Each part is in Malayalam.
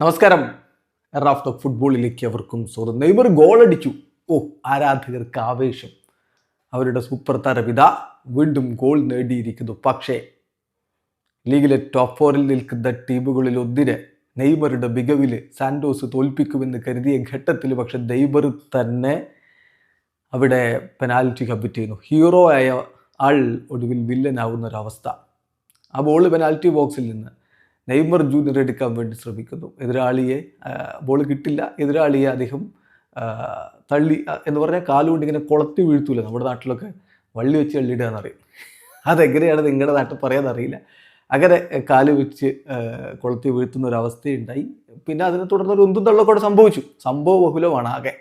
നമസ്കാരം. റാഫ് ടോക്ക് ഫുട്ബോളിലേക്ക് അവർക്കും സ്വാഗതം. നെയ്മർ ഗോളടിച്ചു ഓ ആരാധകർക്ക് ആവേശം. അവരുടെ സൂപ്പർ താരവിത വീണ്ടും ഗോൾ നേടിയിരിക്കുന്നു. പക്ഷേ ലീഗിലെ ടോപ്പ് ഫോറിൽ നിൽക്കുന്ന ടീമുകളിൽ ഒന്നിന് നെയ്മറുടെ മികവിൽ സാൻഡോസ് തോൽപ്പിക്കുമെന്ന് കരുതിയ ഘട്ടത്തിൽ പക്ഷെ നെയ്മർ തന്നെ അവിടെ പെനാൽറ്റി കമ്മിറ്റ് ചെയ്യുന്നു. ഹീറോ ആയ ആൾ ഒടുവിൽ വില്ലനാവുന്ന ഒരവസ്ഥ. ആ ബോൾ പെനാൽറ്റി ബോക്സിൽ നിന്ന് നെയ്മർ ജൂനിയർ എടുക്കാൻ വേണ്ടി ശ്രമിക്കുന്നു. എതിരാളിയെ ബോൾ കിട്ടില്ല. എതിരാളിയെ അദ്ദേഹം തള്ളി എന്ന് പറഞ്ഞാൽ കാലുകൊണ്ട് ഇങ്ങനെ കുളത്തി വീഴ്ത്തൂല. നമ്മുടെ നാട്ടിലൊക്കെ വള്ളി വെച്ച് തള്ളിയിടുക എന്നറിയും. അതെങ്ങനെയാണ് നിങ്ങളുടെ നാട്ടിൽ പറയാനറിയില്ല അങ്ങനെ കാൽ വെച്ച് കൊളുത്തി വീഴ്ത്തുന്ന ഒരു അവസ്ഥയുണ്ടായി. പിന്നെ അതിനെ തുടർന്ന് ഒരു ഉന്തും തള്ളക്കൂടെ സംഭവിച്ചു. സംഭവ ബഹുലമാണ് ആകെ.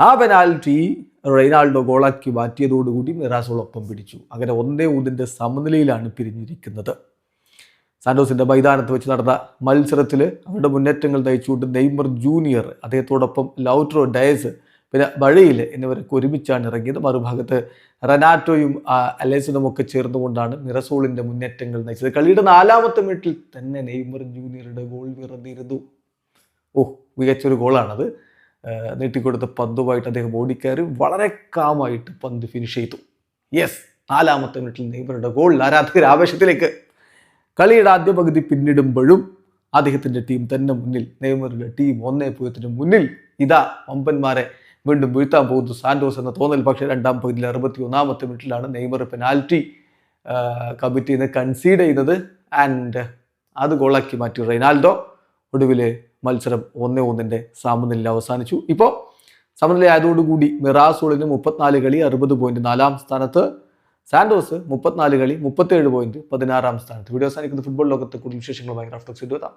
ആ പെനാൽറ്റി റൊണാൾഡോ ഗോളാക്കി മാറ്റിയതോടുകൂടി മിറാസോളൊപ്പം പിടിച്ചു. അങ്ങനെ ഒന്നേ ഊതിന്റെ സമനിലയിലാണ് പിരിഞ്ഞിരിക്കുന്നത്. സാന്റോസിന്റെ മൈതാനത്ത് വെച്ച് നടന്ന മത്സരത്തിൽ അവരുടെ മുന്നേറ്റങ്ങൾ നയിച്ചുകൊണ്ട് നെയ്മർ ജൂനിയർ അദ്ദേഹത്തോടൊപ്പം ലൗട്രോ ഡയസ് പിന്നെ വഴിയിൽ എന്നിവരൊക്കെ ഒരുമിച്ചാണ് ഇറങ്ങിയത്. മറുഭാഗത്ത് റനാറ്റോയും അലേസിനും ഒക്കെ ചേർന്നുകൊണ്ടാണ് മിറസോളിന്റെ മുന്നേറ്റങ്ങൾ നയിച്ചത്. കളിയുടെ നാലാമത്തെ മിനിറ്റിൽ തന്നെ നെയ്മർ ജൂനിയറുടെ ഗോൾ പിറന്നിരുന്നു ഓ മികച്ചൊരു ഗോളാണത്. നീട്ടിക്കൊടുത്ത പന്തുമായിട്ട് അദ്ദേഹം ഓടിക്കയറി വളരെ കാമായിട്ട് പന്ത് ഫിനിഷ് ചെയ്തു. യെസ് നാലാമത്തെ മിനിറ്റിൽ നെയ്മറുടെ ഗോൾ ആരാധകർ ആവേശത്തിലേക്ക് കളിയുടെ ആദ്യ പകുതി പിന്നിടുമ്പോഴും അദ്ദേഹത്തിന്റെ ടീം തന്നെ മുന്നിൽ നെയ്മറുടെ ടീം ഒന്നേ പൂജ്യത്തിന് മുന്നിൽ. ഇതാ വമ്പന്മാരെ വീണ്ടും വീഴ്ത്താൻ പോകുന്നു സാന്റോസ് എന്ന തോന്നൽ. പക്ഷേ രണ്ടാം പകുതിയിൽ അറുപത്തി ഒന്നാമത്തെ മിനിറ്റിലാണ് നെയ്മർ പെനാൽറ്റി കമ്മിറ്റിയിൽ നിന്ന് കൺസീഡ് ചെയ്യുന്നത് ആൻഡ് അത് ഗോളാക്കി മാറ്റി റൊണാൾഡോ ഒടുവിൽ മത്സരം ഒന്നേ ഒന്നിന്റെ സമനില അവസാനിച്ചു. ഇപ്പോൾ സമനില ആയതോടുകൂടി മിറാസോളിന് മുപ്പത്തിനാല് കളി അറുപത് പോയിന്റ് നാലാം സ്ഥാനത്ത്. സാന്റോസ് മുപ്പത്തിനാല് കളി മുപ്പത്തേഴ് പോയിന്റ് പതിനാറാം സ്ഥാനത്ത്. വീഡിയോ അവസാനിക്കുന്ന ഫുട്ബോൾ ലോകത്തെ കൂടുതൽ വിശേഷങ്ങളുമായി റാഫ്റ്റോക്സ് എത്താം.